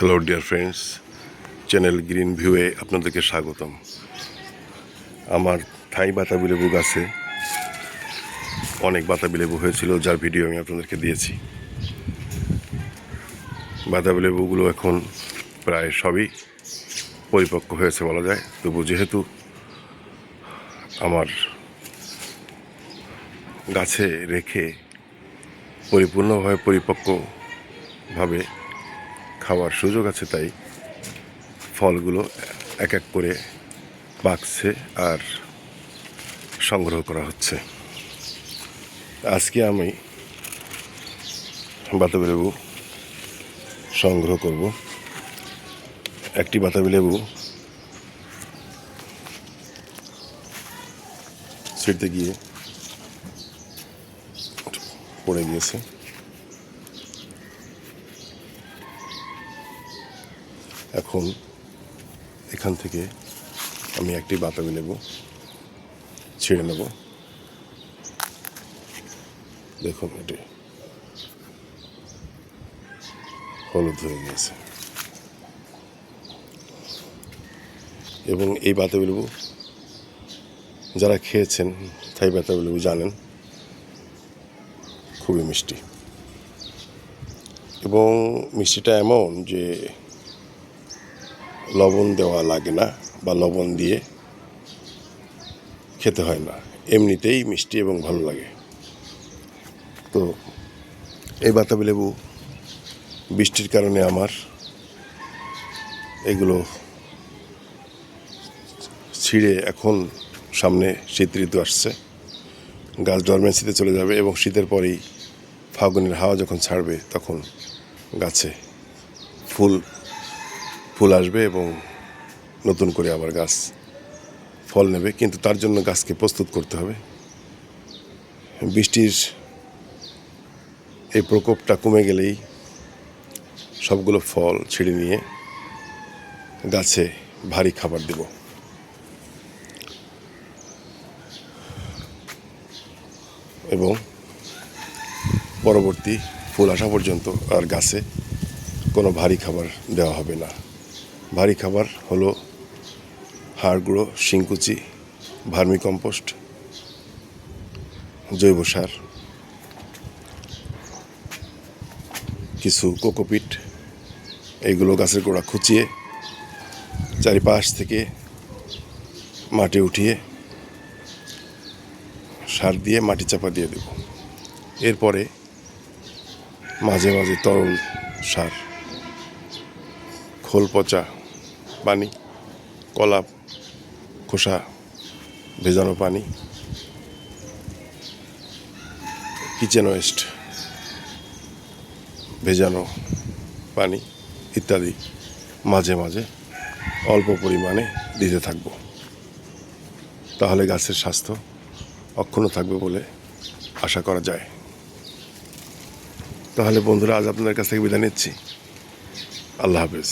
Hello dear friends channel green ভিউয়ে আপনাদেরকে স্বাগতম। আমার থাই বাতাবি লেবু গাছে অনেক বাতাবি লেবু হয়েছিল, যার ভিডিও আমি আপনাদেরকে দিয়েছি। বাতাবি লেবুগুলো এখন প্রায় সবই পরিপক্ক হয়েছে বলা যায়। তবু যেহেতু আমার গাছে রেখে পরিপূর্ণভাবে পরিপক্কভাবে খাওয়ার সুযোগ আছে তাই ফলগুলো এক এক করে পাকছে আর সংগ্রহ করা হচ্ছে। আজকে আমি বাতাবি লেবু সংগ্রহ করব। একটি বাতাবি লেবু ছিঁড়তে গিয়ে পড়ে গিয়েছে। এখন এখান থেকে আমি একটি বাতাবি নেব, ছিঁড়ে নেব। দেখুন এটি। হলুদ হয়ে গিয়েছে। এবং এই বাতাবি লেবু যারা খেয়েছেন থাই বাতাবি লেবু জানেন খুবই মিষ্টি। এবং মিষ্টিটা এমন যে লবণ দেওয়া লাগে না বা লবণ দিয়ে খেতে হয় না। এমনিতেই মিষ্টি এবং ভালো লাগে। তো এই বাতাবি লেবু বৃষ্টির কারণে আমার এগুলো ছিঁড়ে এখন সামনে শীত ঋতু আসছে। গাছ ডরমেন্সিতে চলে যাবে এবং শীতের পরেই ফাগুনের হাওয়া যখন ছাড়বে তখন গাছে ফুল ফুল আসবে এবং নতুন করে আবার গাছ ফল নেবে, কিন্তু তার জন্য গাছকে প্রস্তুত করতে হবে। বৃষ্টির এই প্রকোপটা কমে গেলেই সবগুলো ফল ছিঁড়ে নিয়ে গাছে ভারী খাবার দেব। এবং পরবর্তী ফুল আসা পর্যন্ত আর গাছে কোনো ভারী খাবার দেওয়া হবে না। ভারী খাবার হলো হাড় গুঁড়ো, শিংকুচি, ভার্মি কম্পোস্ট, জৈব সার, কিছু কোকোপিট এইগুলো গাছের গোড়া খুঁচিয়ে, চারিপাশ থেকে মাটি উঠিয়ে, সার দিয়ে মাটি চাপা দিয়ে দেব। এরপরে মাঝে মাঝে তরল সার, খোল পচা পানি, কলা, খোসা, ভেজানো পানি কিচেন ওয়েস্ট ভেজানো পানি ইত্যাদি মাঝে মাঝে অল্প পরিমাণে দিতে থাকব। তাহলে গাছের স্বাস্থ্য অক্ষুণ্ণ থাকবে বলে আশা করা যায়। তাহলে বন্ধুরা, আজ আপনাদের কাছ থেকে বিদায় নিচ্ছি। আল্লাহ হাফেজ।